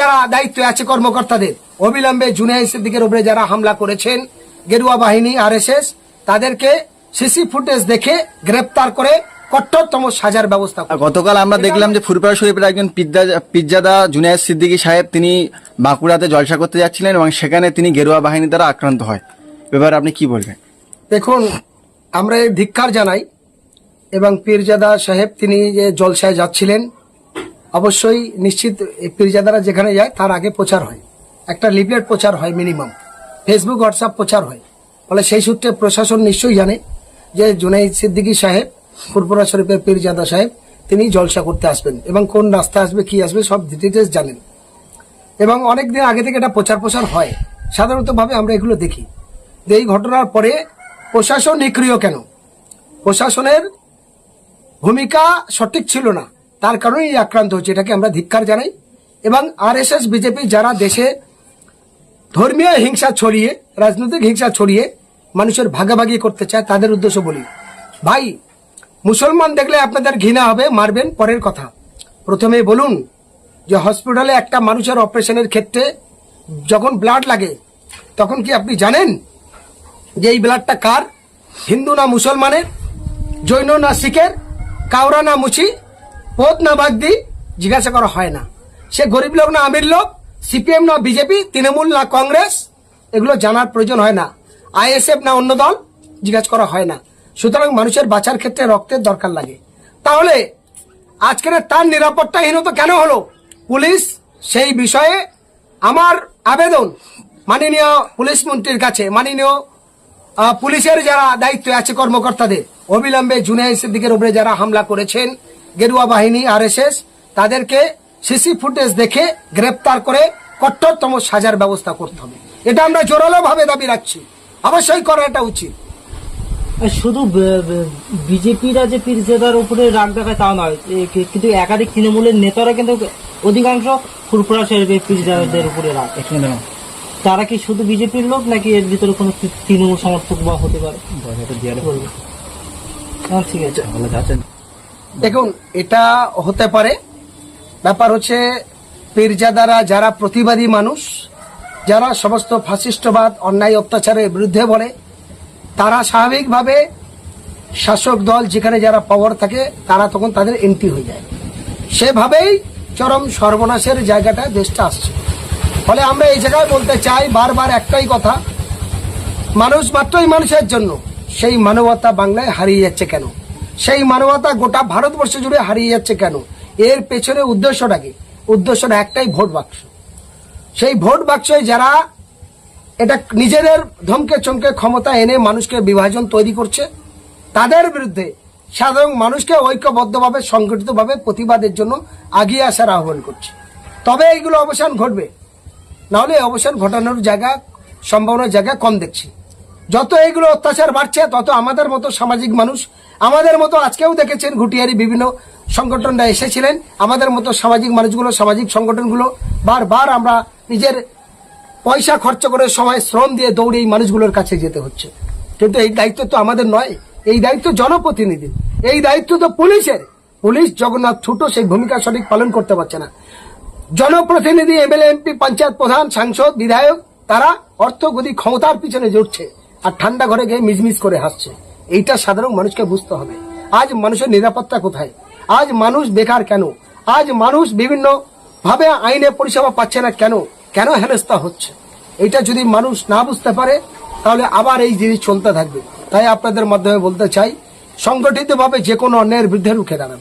যারা দায়িত্বে আছে কর্মকর্তাদের অবিলম্বে জুনিয়র সিদ্দিকের উপরে যারা হামলা করেছেন গেরুয়া বাহিনী আরএসএস তাদেরকে সিসি ফুটেজ দেখে গ্রেপ্তার করে কঠোরতম সাজার ব্যবস্থা। গতকাল আমরা দেখলাম যে ফুরপুরা শরীফের একজন পিজ্জা- পিজ্জাদা জুনিয়র সিদ্দিকী সাহেব তিনি বাঁকুড়াতে জলসা করতে যাচ্ছিলেন এবং সেখানে তিনি গেরুয়া বাহিনী দ্বারা আক্রান্ত হয় এবার আপনি কি বলবেন দেখুন আমরা এই ধিক্কার জানাই এবং পীরজাদা সাহেব তিনি যে জলসায় যাচ্ছিলেন, অবশ্যই নিশ্চিত পীরজাদারা যেখানে যায় তার আগে প্রচার হয়। একটা লিফলেট প্রচার হয় মিনিমাম। ফেসবুক, হোয়াটসঅ্যাপ প্রচার হয়। ফলে সেই সূত্রে প্রশাসন নিশ্চয়ই জানে যে জুনাইদ সিদ্দিকী সাহেব ফুরপুরা শরীফের পীরজাদা সাহেব, তিনি জলসা করতে আসবেন এবং কোন রাস্তা আসবে, কি আসবে, সব ডিটেলস জানেন। এবং অনেক দিন আগে থেকে এটা প্রচার প্রসার হয়। সাধারণতভাবে আমরা এগুলো দেখি। এই ঘটনার পরে প্রশাসন নিক্রিয় কেন? প্রশাসনের ভূমিকা সঠিক ছিল না। তার কারণেই আক্রান্ত হচ্ছে এটাকে আমরা ধিক্কার জানাই। এবং আরএসএস, বিজেপি যারা দেশে ধর্মীয় হিংসা ছড়িয়ে, রাজনৈতিক হিংসা ছড়িয়ে মানুষের ভাগাভাগি করতে চায়, তাদের উদ্দেশ্য বলি। ভাই, মুসলমান দেখলে আপনাদের ঘৃণা হবে, মারবেন, পরের কথা। প্রথমে বলুন যে হসপিটালে একটা মানুষের অপারেশনের ক্ষেত্রে যখন ব্লাড লাগে, তখন কি আপনি জানেন যে এই ব্লাডটা কার? হিন্দু না মুসলমানের? জৈন না শিখের? কাউরা না মুছি পোত না বাগদি জিজ্ঞাসা করা হয় না। সে গরিব লোক না আমির লোক, সিপিএম না বিজেপি, তৃণমূল না কংগ্রেস, এগুলো জানার প্রয়োজন হয় না। আইএসএফ না অন্য দল, জিজ্ঞাসা করা হয় না। সুতরাং মানুষের বাঁচার ক্ষেত্রে রক্তের দরকার লাগে। তাহলে, আজকের তার নিরাপত্তাহীনতা কেন হলো? পুলিশ সেই বিষয়ে আমার আবেদন মাননীয় পুলিশ মন্ত্রীর কাছে, মাননীয় পুলিশের যারা দায়িত্বে আছে কর্মকর্তাদের অবিলম্বে জুনিয়র সিদ্দিকের উপরে যারা হামলা করেছেন গেরুয়া বাহিনী আরএসএস তাদেরকে সিসি ফুটেজ দেখে গ্রেপ্তার করে কঠোরতম সাজার ব্যবস্থা করতে হবে। এটা আমরা জোরালো ভাবে দাবি রাখছি। অবশ্যই করাটা উচিত। শুধু বিজেপিরা যে পীরজাদার উপরে রাগ দেখায় তা নয় কিন্তু একাধিক তৃণমূলের নেতারা কিন্তু অধিকাংশ ফুরফুরা সাহেবের পীরজাদাদের উপরে রাগ। তারা কি শুধু বিজেপির লোক নাকি এর ভিতরে কোনো তৃণমূল সমর্থক বা হতে পারে? হ্যাঁ, ঠিক আছে। দেখুন এটা হতে পারে। ব্যাপার হচ্ছে পীরজাদারা যারা প্রতিবাদী মানুষ যারা সমস্ত ফাসিস্টবাদ অন্যায় অত্যাচারের বিরুদ্ধে বলে তারা স্বাভাবিকভাবে শাসক দল যেখানে যারা পাওয়ার থাকে তারা তখন তাদের এন্ট্রি হয়ে যায়। সেভাবেই চরম সর্বনাশের জায়গাটা দেশটা আসছে। ফলে আমরা এই জায়গায় বলতে চাই বারবার একটাই কথা, মানুষ মাত্রই মানুষের জন্য সেই মানবতা বাংলায় হারিয়ে যাচ্ছে কেন? সেই মানবতা গোটা ভারতবর্ষ জুড়ে হারিয়ে যাচ্ছে কেন? এর পেছনে উদ্দেশ্যটা কি? উদ্দেশ্যটা একটাই ভোট বাক্স। সেই ভোট বাক্সে যারা এটা নিজেদের ধমকে চমকে ক্ষমতা এনে মানুষকে বিভাজন তৈরি করছে, তাদের বিরুদ্ধে সাধারণ মানুষকে ঐক্যবদ্ধভাবে, সংগঠিতভাবে প্রতিবাদের জন্য আগিয়ে আসার আহ্বান করছে। তবে এইগুলো অবসান ঘটবে। নাহলে অবসান ঘটানোর জায়গা, সম্ভাবনার জায়গা কম দেখছি। যত এইগুলো অত্যাচার বাড়ছে, তত আমাদের মতো সামাজিক মানুষ, আমাদের মতো আজকেও দেখেছেন ঘুটিয়ারি বিভিন্ন সংগঠনরা এসেছিলেন, আমাদের মতো সামাজিক মানুষগুলো, সামাজিক সংগঠনগুলো বারবার আমরা নিজের পয়সা খরচ করে সময়, শ্রম দিয়ে দৌড়ে এই মানুষগুলোর কাছে যেতে হচ্ছে। কিন্তু এই দায়িত্ব তো আমাদের নয়, এই দায়িত্ব জনপ্রতিনিধি। এই দায়িত্ব তো পুলিশের। পুলিশ জগন্নাথ ছোট, সেই ভূমিকা সঠিক পালন করতে পারছে না। জনপ্রতিনিধি এমএলএ, এমপি, পঞ্চায়েত প্রধান, সাংসদ, বিধায়ক, তারা অর্থগতি ক্ষমতার পিছনে জুটছে আর ঠান্ডা ঘরে গিয়ে মিজমিজ করে হাসছে। এইটা সাধারণ মানুষকে বুঝতে হবে। আজ মানুষের নিরাপত্তা কোথায়? আজ মানুষ বেকার কেন? আজ মানুষ বিভিন্ন ভাবে আইনে পরিষেবা পাচ্ছে না কেন? কেন হেনস্থা হচ্ছে? এটা যদি মানুষ না বুঝতে পারে, তাহলে আবার এই জিনিস চলতে থাকবে। তাই আপনাদের মাধ্যমে বলতে চাই, সংগঠিতভাবে যে কোনো অন্যায়ের বিরুদ্ধে রুখে দাঁড়ান।